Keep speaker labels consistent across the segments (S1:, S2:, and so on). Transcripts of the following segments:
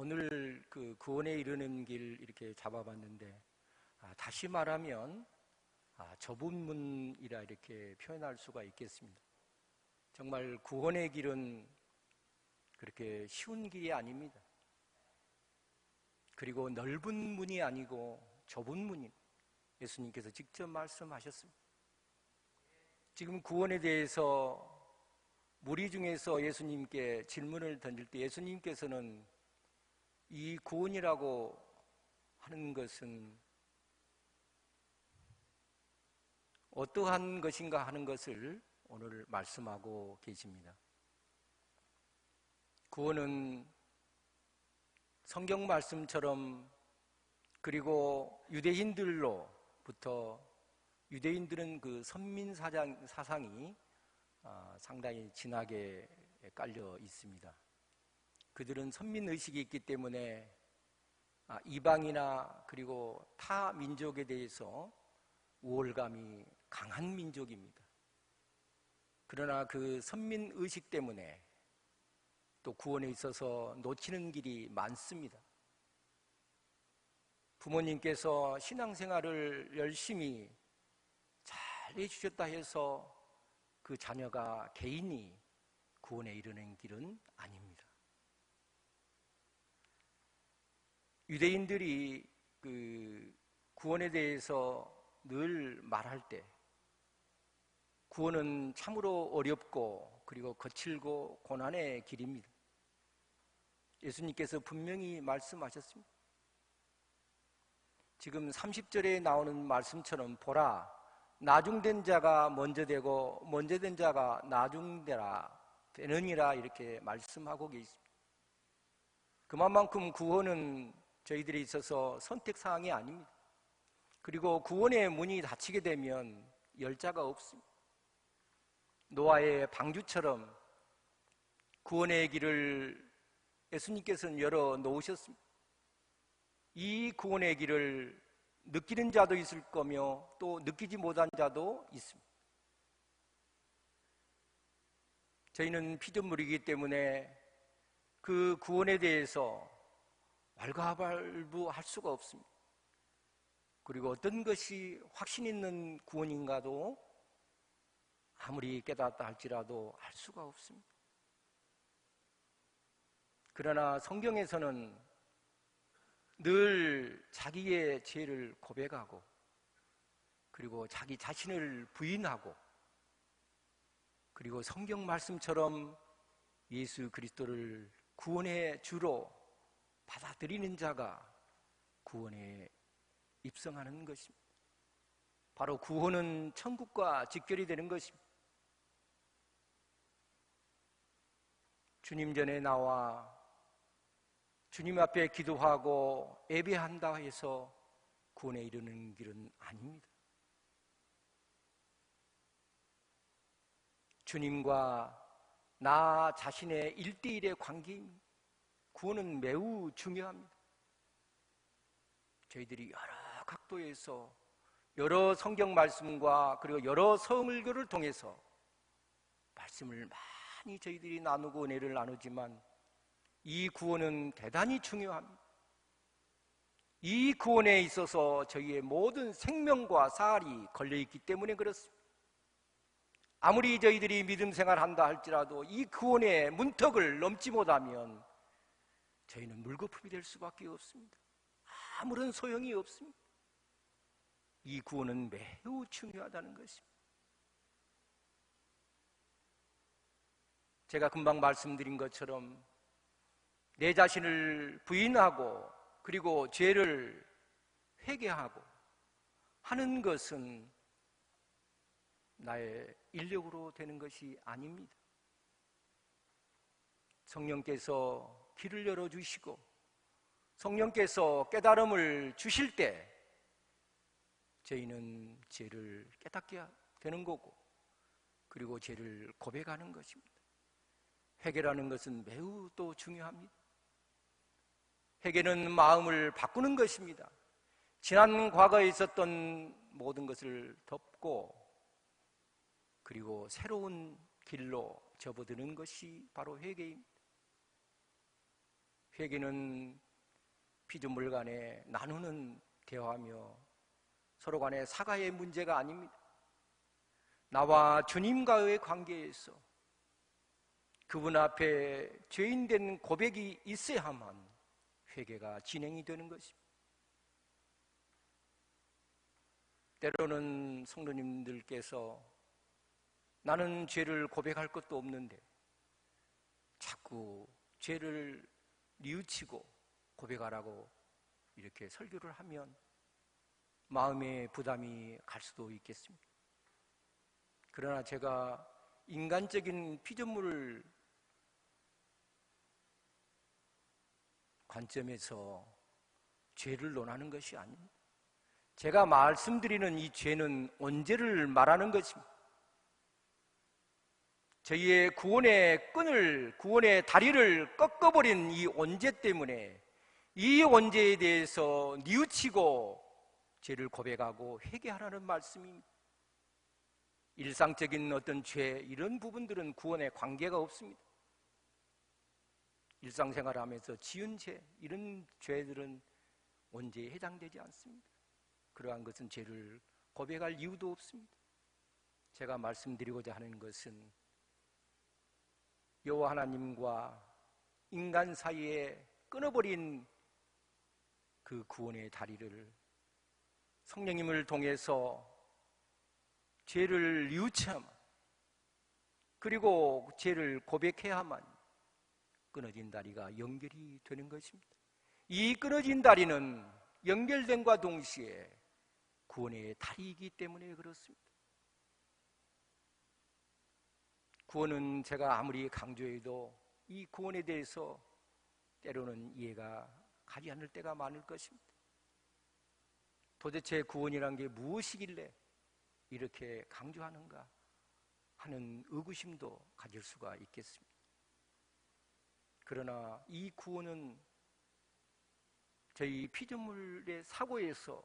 S1: 오늘 그 구원에 이르는 길 이렇게 잡아봤는데 아, 다시 말하면 아, 좁은 문이라 이렇게 표현할 수가 있겠습니다. 정말 구원의 길은 그렇게 쉬운 길이 아닙니다. 그리고 넓은 문이 아니고 좁은 문이 예수님께서 직접 말씀하셨습니다. 지금 구원에 대해서 무리 중에서 예수님께 질문을 던질 때 예수님께서는 이 구원이라고 하는 것은 어떠한 것인가 하는 것을 오늘 말씀하고 계십니다. 구원은 성경 말씀처럼 그리고 유대인들로부터 유대인들은 그 선민 사장, 사상이 아, 상당히 진하게 깔려 있습니다. 그들은 선민 의식이 있기 때문에 아, 이방이나 그리고 타 민족에 대해서 우월감이 강한 민족입니다. 그러나 그 선민 의식 때문에 또 구원에 있어서 놓치는 길이 많습니다. 부모님께서 신앙생활을 열심히 잘 해주셨다 해서 그 자녀가 개인이 구원에 이르는 길은 아닙니다. 유대인들이 그 구원에 대해서 늘 말할 때 구원은 참으로 어렵고 그리고 거칠고 고난의 길입니다. 예수님께서 분명히 말씀하셨습니다. 지금 30절에 나오는 말씀처럼 보라 나중된 자가 먼저 되고 먼저 된 자가 나중되라 되느니라 이렇게 말씀하고 계십니다. 그만큼 구원은 저희들이 있어서 선택 사항이 아닙니다. 그리고 구원의 문이 닫히게 되면 열자가 없습니다. 노아의 방주처럼 구원의 길을 예수님께서는 열어 놓으셨습니다. 이 구원의 길을 느끼는 자도 있을 거며 또 느끼지 못한 자도 있습니다. 저희는 피조물이기 때문에 그 구원에 대해서 왈가왈부할 수가 없습니다. 그리고 어떤 것이 확신 있는 구원인가도 아무리 깨닫다 할지라도 알 수가 없습니다. 그러나 성경에서는 늘 자기의 죄를 고백하고 그리고 자기 자신을 부인하고 그리고 성경 말씀처럼 예수 그리스도를 구원의 주로 받아들이는 자가 구원에 입성하는 것입니다. 바로 구원은 천국과 직결이 되는 것입니다. 주님 전에 나와 주님 앞에 기도하고 예배한다 해서 구원에 이르는 길은 아닙니다. 주님과 나 자신의 일대일의 관계입니다. 구원은 매우 중요합니다. 저희들이 여러 각도에서 여러 성경 말씀과 그리고 여러 성을교를 통해서 말씀을 많이 저희들이 나누고 은혜를 나누지만 이 구원은 대단히 중요합니다. 이 구원에 있어서 저희의 모든 생명과 살이 걸려있기 때문에 그렇습니다. 아무리 저희들이 믿음 생활한다 할지라도 이 구원의 문턱을 넘지 못하면 저희는 물거품이 될 수밖에 없습니다. 아무런 소용이 없습니다. 이 구원은 매우 중요하다는 것입니다. 제가 금방 말씀드린 것처럼 내 자신을 부인하고 그리고 죄를 회개하고 하는 것은 나의 인력으로 되는 것이 아닙니다. 성령께서 길을 열어주시고 성령께서 깨달음을 주실 때 저희는 죄를 깨닫게 되는 거고 그리고 죄를 고백하는 것입니다. 회개라는 것은 매우 또 중요합니다. 회개는 마음을 바꾸는 것입니다. 지난 과거에 있었던 모든 것을 덮고 그리고 새로운 길로 접어드는 것이 바로 회개입니다. 회개는 피조물 간에 나누는 대화며 서로 간에 사과의 문제가 아닙니다. 나와 주님과의 관계에서 그분 앞에 죄인된 고백이 있어야만 회개가 진행이 되는 것입니다. 때로는 성도님들께서 나는 죄를 고백할 것도 없는데 자꾸 죄를 뉘우치고 고백하라고 이렇게 설교를 하면 마음의 부담이 갈 수도 있겠습니다. 그러나 제가 인간적인 피조물 관점에서 죄를 논하는 것이 아닙니다. 제가 말씀드리는 이 죄는 언제를 말하는 것입니다. 저희의 구원의 끈을, 구원의 다리를 꺾어버린 이 원죄 때문에 이 원죄에 대해서 뉘우치고 죄를 고백하고 회개하라는 말씀입니다. 일상적인 어떤 죄, 이런 부분들은 구원에 관계가 없습니다. 일상생활 하면서 지은 죄, 이런 죄들은 원죄에 해당되지 않습니다. 그러한 것은 죄를 고백할 이유도 없습니다. 제가 말씀드리고자 하는 것은 여호와 하나님과 인간 사이에 끊어버린 그 구원의 다리를 성령님을 통해서 죄를 뉘우쳐야만 그리고 죄를 고백해야만 끊어진 다리가 연결이 되는 것입니다. 이 끊어진 다리는 연결된과 동시에 구원의 다리이기 때문에 그렇습니다. 구원은 제가 아무리 강조해도 이 구원에 대해서 때로는 이해가 가지 않을 때가 많을 것입니다. 도대체 구원이란 게 무엇이길래 이렇게 강조하는가 하는 의구심도 가질 수가 있겠습니다. 그러나 이 구원은 저희 피조물의 사고에서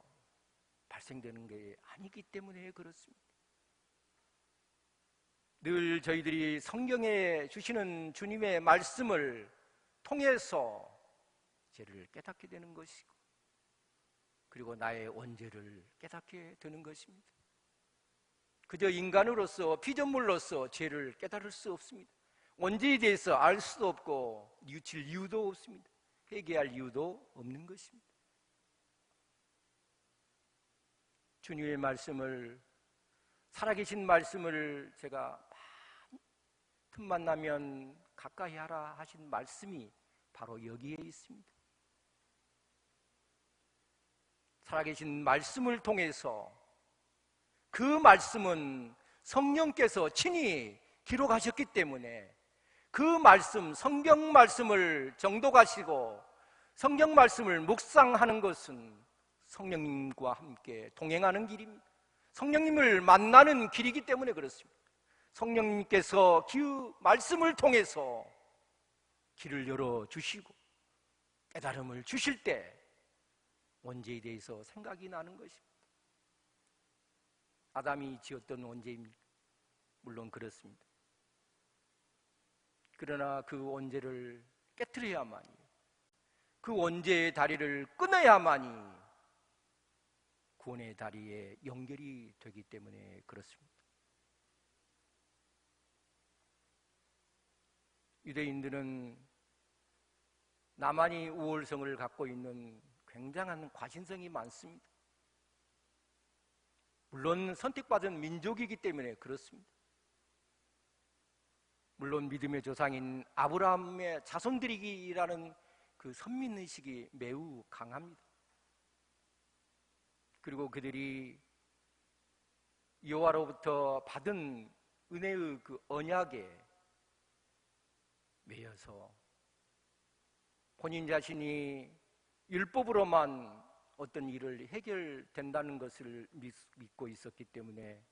S1: 발생되는 게 아니기 때문에 그렇습니다. 늘 저희들이 성경에 주시는 주님의 말씀을 통해서 죄를 깨닫게 되는 것이고, 그리고 나의 원죄를 깨닫게 되는 것입니다. 그저 인간으로서, 피조물로서 죄를 깨달을 수 없습니다. 원죄에 대해서 알 수도 없고, 뉘우칠 이유도 없습니다. 회개할 이유도 없는 것입니다. 주님의 말씀을, 살아계신 말씀을 제가 틈 만 나면 가까이 하라 하신 말씀이 바로 여기에 있습니다. 살아계신 말씀을 통해서 그 말씀은 성령께서 친히 기록하셨기 때문에 그 말씀, 성경 말씀을 정독하시고 성경 말씀을 묵상하는 것은 성령님과 함께 동행하는 길입니다. 성령님을 만나는 길이기 때문에 그렇습니다. 성령님께서 그 말씀을 통해서 길을 열어 주시고 깨달음을 주실 때 원죄에 대해서 생각이 나는 것입니다. 아담이 지었던 원죄입니까? 물론 그렇습니다. 그러나 그 원죄를 깨뜨려야만이 그 원죄의 다리를 끊어야만이 구원의 다리에 연결이 되기 때문에 그렇습니다. 유대인들은 나만이 우월성을 갖고 있는 굉장한 과신성이 많습니다. 물론 선택받은 민족이기 때문에 그렇습니다. 물론 믿음의 조상인 아브라함의 자손들이기라는 그 선민의식이 매우 강합니다. 그리고 그들이 여호와로부터 받은 은혜의 그 언약에 매여서 본인 자신이 율법으로만 어떤 일을 해결된다는 것을 믿고 있었기 때문에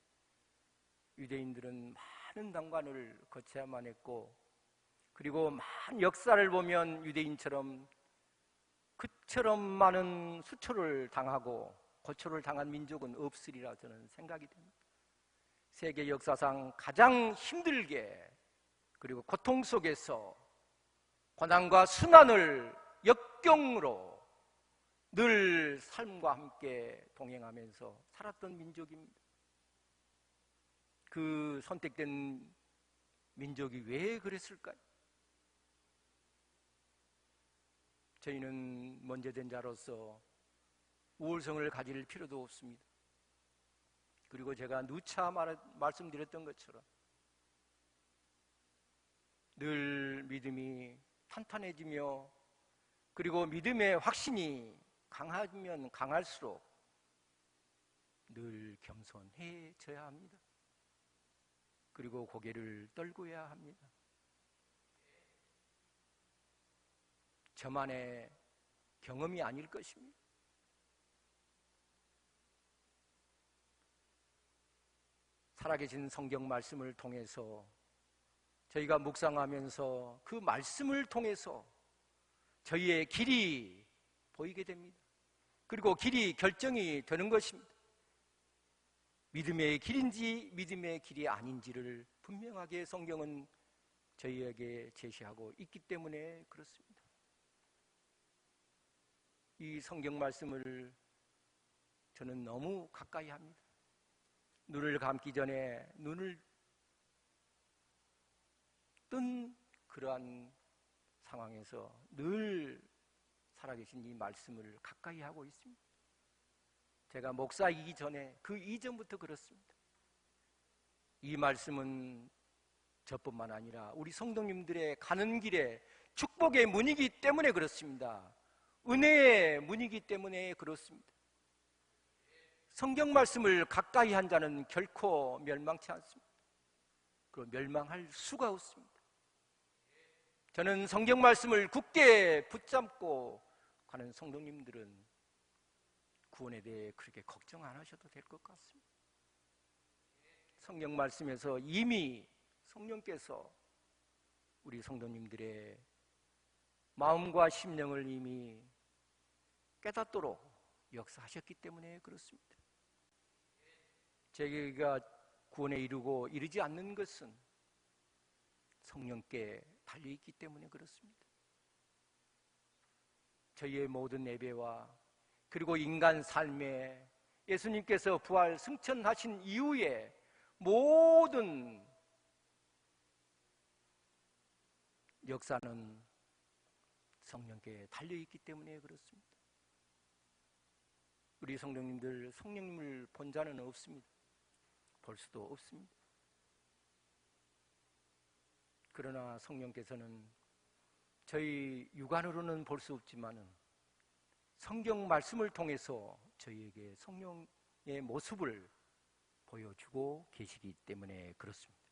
S1: 유대인들은 많은 난관을 거쳐야만 했고 그리고 많은 역사를 보면 유대인처럼 그처럼 많은 수초를 당하고 고초를 당한 민족은 없으리라 저는 생각이 됩니다. 세계 역사상 가장 힘들게 그리고 고통 속에서 고난과 순환을 역경으로 늘 삶과 함께 동행하면서 살았던 민족입니다. 그 선택된 민족이 왜 그랬을까요? 저희는 먼저 된 자로서 우월성을 가질 필요도 없습니다. 그리고 제가 누차 말, 말씀드렸던 것처럼 늘 믿음이 탄탄해지며 그리고 믿음의 확신이 강하면 강할수록 늘 겸손해져야 합니다. 그리고 고개를 떨고야 합니다. 저만의 경험이 아닐 것입니다. 살아계신 성경 말씀을 통해서 저희가 묵상하면서 그 말씀을 통해서 저희의 길이 보이게 됩니다. 그리고 길이 결정이 되는 것입니다. 믿음의 길인지 믿음의 길이 아닌지를 분명하게 성경은 저희에게 제시하고 있기 때문에 그렇습니다. 이 성경 말씀을 저는 너무 가까이 합니다. 눈을 감기 전에 눈을 뜬 그러한 상황에서 늘 살아계신 이 말씀을 가까이 하고 있습니다. 제가 목사이기 전에 그 이전부터 그렇습니다. 이 말씀은 저뿐만 아니라 우리 성도님들의 가는 길에 축복의 문이기 때문에 그렇습니다. 은혜의 문이기 때문에 그렇습니다. 성경 말씀을 가까이 한 자는 결코 멸망치 않습니다. 그 멸망할 수가 없습니다. 저는 성경 말씀을 굳게 붙잡고 가는 성도님들은 구원에 대해 그렇게 걱정 안 하셔도 될 것 같습니다. 성경 말씀에서 이미 성령께서 우리 성도님들의 마음과 심령을 이미 깨닫도록 역사하셨기 때문에 그렇습니다. 저희가 구원에 이르고 이르지 않는 것은 성령께 달려있기 때문에 그렇습니다. 저희의 모든 예배와 그리고 인간 삶에 예수님께서 부활 승천하신 이후에 모든 역사는 성령께 달려있기 때문에 그렇습니다. 우리 성령님들 성령님을 본 자는 없습니다. 볼 수도 없습니다. 그러나 성령께서는 저희 육안으로는 볼 수 없지만은 성경 말씀을 통해서 저희에게 성령의 모습을 보여주고 계시기 때문에 그렇습니다.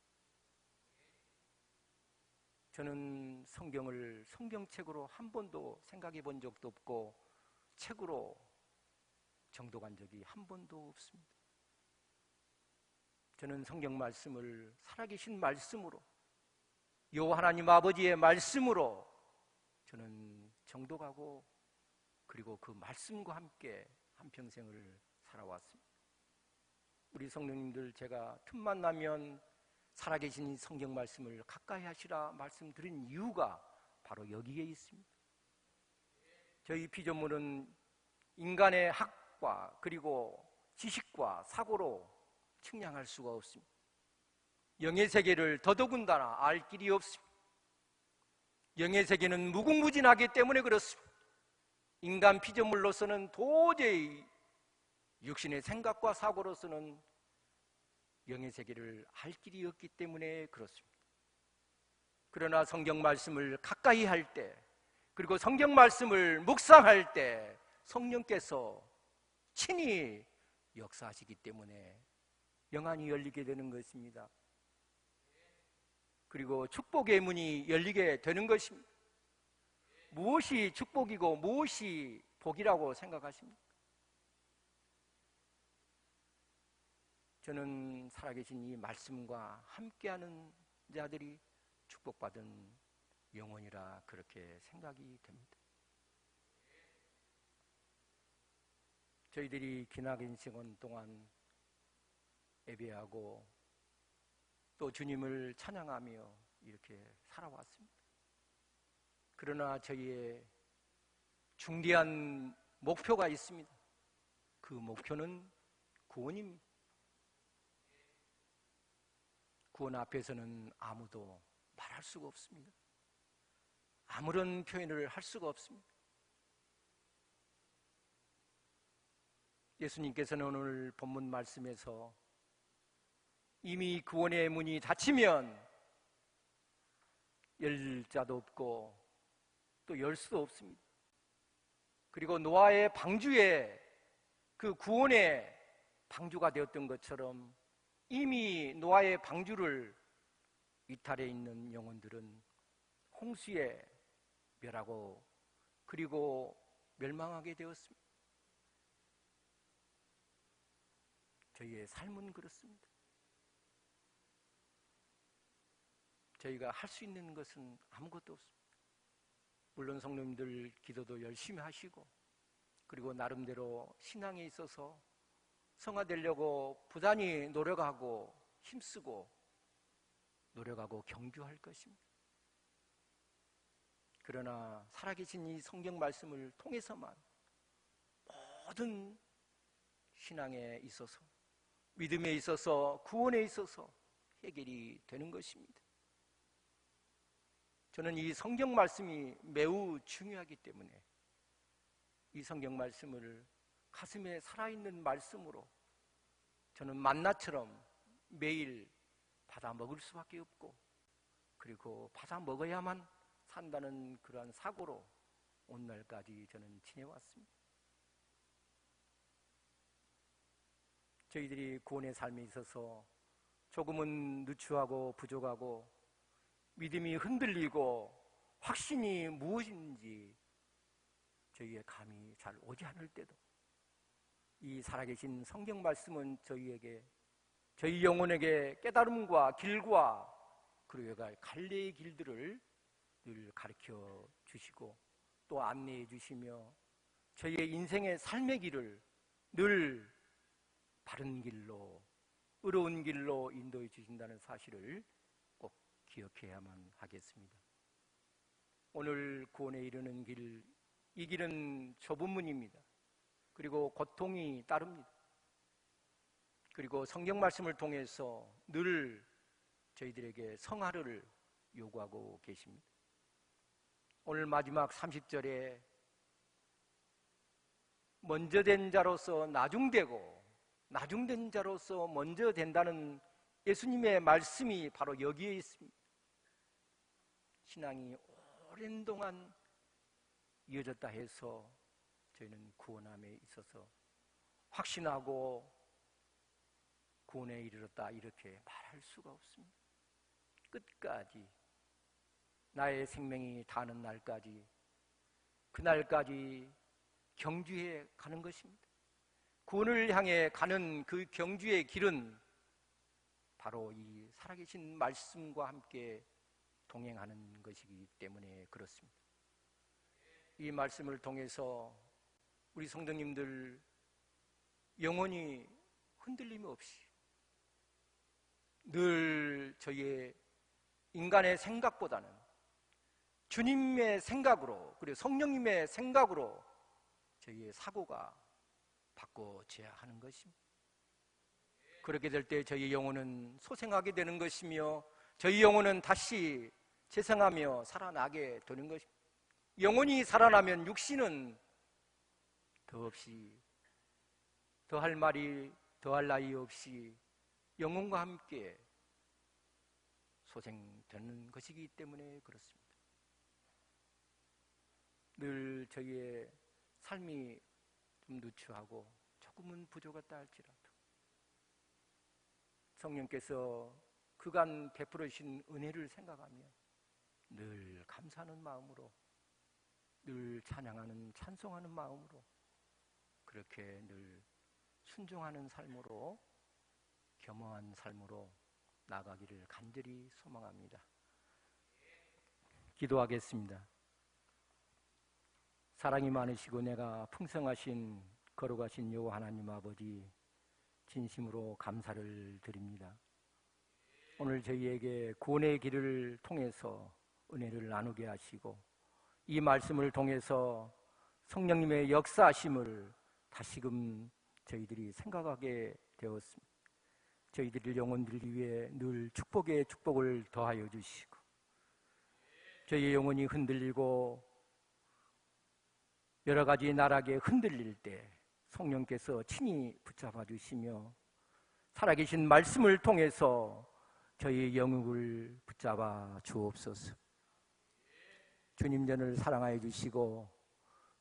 S1: 저는 성경을 성경책으로 한 번도 생각해 본 적도 없고 책으로 정독한 적이 한 번도 없습니다. 저는 성경 말씀을 살아계신 말씀으로 요 하나님 아버지의 말씀으로 저는 정독하고 그리고 그 말씀과 함께 한평생을 살아왔습니다. 우리 성령님들 제가 틈만 나면 살아계신 성경 말씀을 가까이 하시라 말씀드린 이유가 바로 여기에 있습니다. 저희 피조물은 인간의 학과 그리고 지식과 사고로 측량할 수가 없습니다. 영의 세계를 더더군다나 알 길이 없습니다. 영의 세계는 무궁무진하기 때문에 그렇습니다. 인간 피조물로서는 도저히 육신의 생각과 사고로서는 영의 세계를 알 길이 없기 때문에 그렇습니다. 그러나 성경 말씀을 가까이 할 때, 그리고 성경 말씀을 묵상할 때 성령께서 친히 역사하시기 때문에 영안이 열리게 되는 것입니다. 그리고 축복의 문이 열리게 되는 것입니다. 무엇이 축복이고 무엇이 복이라고 생각하십니까? 저는 살아계신 이 말씀과 함께하는 자들이 축복받은 영혼이라 그렇게 생각이 됩니다. 저희들이 기나긴 시간 동안 예배하고 또 주님을 찬양하며 이렇게 살아왔습니다. 그러나 저희의 중대한 목표가 있습니다. 그 목표는 구원입니다. 구원 앞에서는 아무도 말할 수가 없습니다. 아무런 표현을 할 수가 없습니다. 예수님께서는 오늘 본문 말씀에서 이미 구원의 문이 닫히면 열 자도 없고 또 열 수도 없습니다. 그리고 노아의 방주에 그 구원의 방주가 되었던 것처럼 이미 노아의 방주를 이탈해 있는 영혼들은 홍수에 멸하고 그리고 멸망하게 되었습니다. 저희의 삶은 그렇습니다. 저희가 할 수 있는 것은 아무것도 없습니다. 물론 성령님들 기도도 열심히 하시고 그리고 나름대로 신앙에 있어서 성화되려고 부단히 노력하고 힘쓰고 노력하고 경주할 것입니다. 그러나 살아계신 이 성경 말씀을 통해서만 모든 신앙에 있어서 믿음에 있어서 구원에 있어서 해결이 되는 것입니다. 저는 이 성경 말씀이 매우 중요하기 때문에 이 성경 말씀을 가슴에 살아있는 말씀으로 저는 만나처럼 매일 받아 먹을 수밖에 없고 그리고 받아 먹어야만 산다는 그러한 사고로 오늘날까지 저는 지내왔습니다. 저희들이 구원의 삶에 있어서 조금은 누추하고 부족하고 믿음이 흔들리고 확신이 무엇인지 저희의 감이 잘 오지 않을 때도 이 살아계신 성경 말씀은 저희에게 저희 영혼에게 깨달음과 길과 그리고 갈 갈래의 길들을 늘 가르쳐 주시고 또 안내해 주시며 저희의 인생의 삶의 길을 늘 바른 길로 의로운 길로 인도해 주신다는 사실을 꼭 기억해야만 하겠습니다. 오늘 구원에 이르는 길, 이 길은 좁은 문입니다. 그리고 고통이 따릅니다. 그리고 성경 말씀을 통해서 늘 저희들에게 성화를 요구하고 계십니다. 오늘 마지막 30절에 먼저 된 자로서 나중되고 나중된 자로서 먼저 된다는 예수님의 말씀이 바로 여기에 있습니다. 신앙이 오랜 동안 이어졌다 해서 저희는 구원함에 있어서 확신하고 구원에 이르렀다 이렇게 말할 수가 없습니다. 끝까지 나의 생명이 다는 날까지 그날까지 경주해 가는 것입니다. 구원을 향해 가는 그 경주의 길은 바로 이 살아계신 말씀과 함께 동행하는 것이기 때문에 그렇습니다. 이 말씀을 통해서 우리 성도님들 영원히 흔들림 없이 늘 저희의 인간의 생각보다는 주님의 생각으로 그리고 성령님의 생각으로 저희의 사고가 바꿔져야 하는 것입니다. 그렇게 될 때 저희 영혼은 소생하게 되는 것이며 저희 영혼은 다시 재생하며 살아나게 되는 것입니다. 영혼이 살아나면 육신은 더없이 더할 말이 더할 나위 없이 영혼과 함께 소생되는 것이기 때문에 그렇습니다. 늘 저희의 삶이 좀 누추하고 조금은 부족했다 할지라도 성령께서 그간 베풀어 주신 은혜를 생각하며 늘 감사하는 마음으로 늘 찬양하는 찬송하는 마음으로 그렇게 늘 순종하는 삶으로 겸허한 삶으로 나가기를 간절히 소망합니다. 기도하겠습니다. 사랑이 많으시고 내가 풍성하신 걸어가신 여 하나님 아버지 진심으로 감사를 드립니다. 오늘 저희에게 구원의 길을 통해서 은혜를 나누게 하시고 이 말씀을 통해서 성령님의 역사하심을 다시금 저희들이 생각하게 되었습니다. 저희들 영혼들 위해 늘 축복의 축복을 더하여 주시고 저희 영혼이 흔들리고 여러 가지 나락에 흔들릴 때 성령께서 친히 붙잡아 주시며 살아계신 말씀을 통해서 저희 영역을 붙잡아 주옵소서. 주님 전을 사랑하여 주시고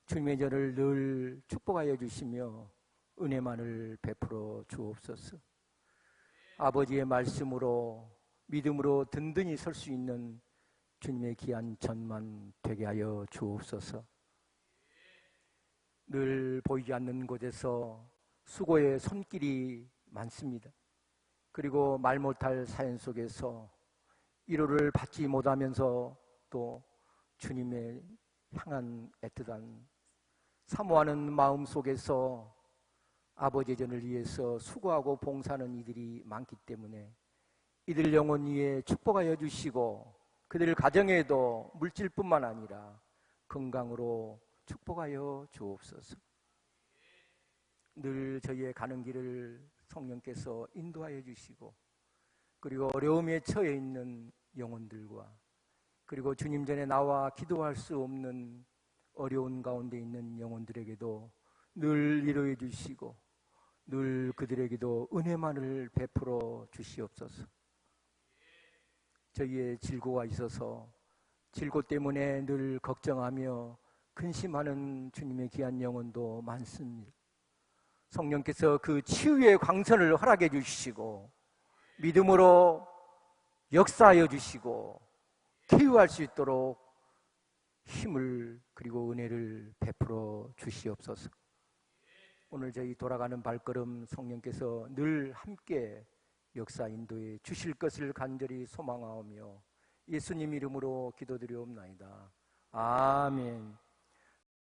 S1: 주님의 전을 늘 축복하여 주시며 은혜만을 베풀어 주옵소서. 아버지의 말씀으로 믿음으로 든든히 설 수 있는 주님의 귀한 전만 되게 하여 주옵소서. 늘 보이지 않는 곳에서 수고의 손길이 많습니다. 그리고 말 못할 사연 속에서 위로를 받지 못하면서 또 주님의 향한 애틋한 사모하는 마음 속에서 아버지 전을 위해서 수고하고 봉사하는 이들이 많기 때문에 이들 영혼 위에 축복하여 주시고 그들 가정에도 물질뿐만 아니라 건강으로 축복하여 주옵소서. 늘 저희의 가는 길을 성령께서 인도하여 주시고 그리고 어려움에 처해 있는 영혼들과 그리고 주님 전에 나와 기도할 수 없는 어려운 가운데 있는 영혼들에게도 늘 위로해 주시고 늘 그들에게도 은혜만을 베풀어 주시옵소서. 저희의 질고가 있어서 질고 때문에 늘 걱정하며 근심하는 주님의 귀한 영혼도 많습니다. 성령께서 그 치유의 광선을 허락해 주시고 믿음으로 역사하여 주시고 치유할 수 있도록 힘을 그리고 은혜를 베풀어 주시옵소서. 오늘 저희 돌아가는 발걸음 성령께서 늘 함께 역사 인도에 주실 것을 간절히 소망하오며 예수님 이름으로 기도드리옵나이다. 아멘.